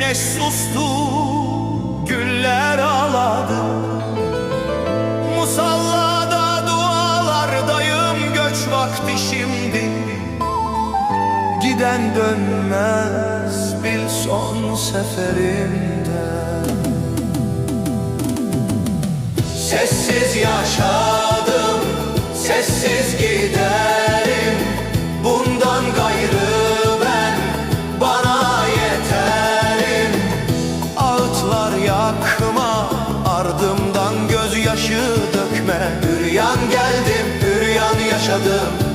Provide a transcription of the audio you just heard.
Güneş sustu, güller ağladı. Musallada dualardayım göç vakti şimdi. Giden dönmez bil son seferinde. Sessiz yaşadım, sessiz giderim gözyaşı dökme. Üryan geldim, üryan yaşadım,